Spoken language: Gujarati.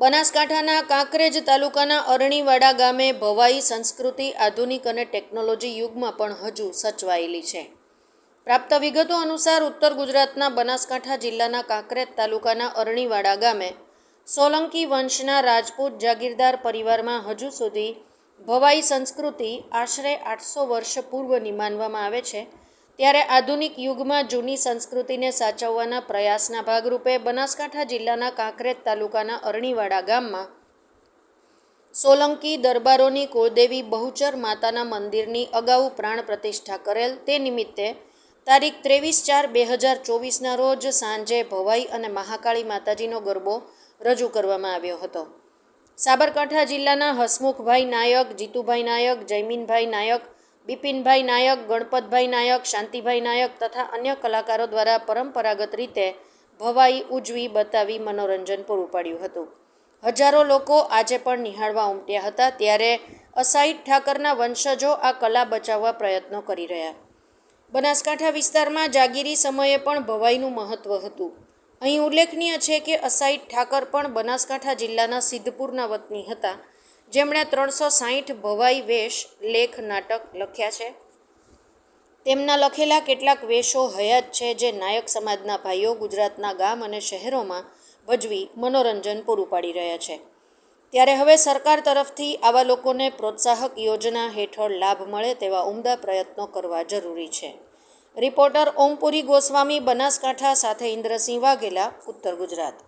બનાસકાંઠાના કાંકરેજ તાલુકાના અરણીવાડા ગામે ભવાઈ સંસ્કૃતિ, આધુનિક અને ટેકનોલોજી યુગમાં પણ હજુ સચવાયેલી છે. પ્રાપ્ત વિગતો અનુસાર ઉત્તર ગુજરાતના બનાસકાંઠા જિલ્લાના કાંકરેજ તાલુકાના અરણીવાડા ગામે સોલંકી વંશના રાજપૂત જાગીરદાર પરિવારમાં હજુ સુધી ભવાઈ સંસ્કૃતિ આશરે આઠસો વર્ષ પૂર્વની માનવામાં આવે છે. ત્યારે આધુનિક યુગમાં જૂની સંસ્કૃતિને સાચવવાના પ્રયાસના ભાગરૂપે બનાસકાંઠા જિલ્લાના કાંકરેજ તાલુકાના અરણીવાડા ગામમાં સોલંકી દરબારોની કુળદેવી બહુચર માતાના મંદિરની અગાઉ પ્રાણ પ્રતિષ્ઠા કરેલ તે નિમિત્તે તારીખ ત્રેવીસ ચાર બે હજાર ચોવીસના રોજ સાંજે ભવાઈ અને મહાકાળી માતાજીનો ગરબો રજૂ કરવામાં આવ્યો હતો. સાબરકાંઠા જિલ્લાના હસમુખભાઈ નાયક, જીતુભાઈ નાયક, જયમીનભાઈ નાયક બિપિનભાઈ નાયક, ગણપતભાઈ નાયક, શાંતિભાઈ નાયક તથા અન્ય કલાકારો દ્વારા પરંપરાગત રીતે ભવાઈ ઉજવી બતાવી મનોરંજન પૂરું પાડ્યું હતું. હજારો લોકો આજે પણ નિહાળવા ઉમટ્યા હતા ત્યારે અસાઈડ ઠાકરના વંશજો આ કલા બચાવવા પ્રયત્નો કરી રહ્યા. બનાસકાંઠા વિસ્તારમાં જાગીરી સમયે પણ ભવાઈનું મહત્ત્વ હતું. અહીં ઉલ્લેખનીય છે કે અસાઈડ ઠાકર પણ બનાસકાંઠા જિલ્લાના સિદ્ધપુરના વતની હતા. જેમણે ત્રણસો સાહીઠ ભવાઈ વેશ લેખ નાટક લખ્યા છે. તેમના લખેલા કેટલાક વેશો હયાત છે જે નાયક સમાજના ભાઈઓ ગુજરાતના ગામ અને શહેરોમાં ભજવી મનોરંજન પૂરું પાડી રહ્યા છે. ત્યારે હવે સરકાર તરફથી આવા લોકોને પ્રોત્સાહક યોજના હેઠળ લાભ મળે તેવા ઉમદા પ્રયત્નો કરવા જરૂરી છે. રિપોર્ટર ઓમપુરી ગોસ્વામી, બનાસકાંઠા સાથે ઇન્દ્રસિંહ વાઘેલા, ઉત્તર ગુજરાત.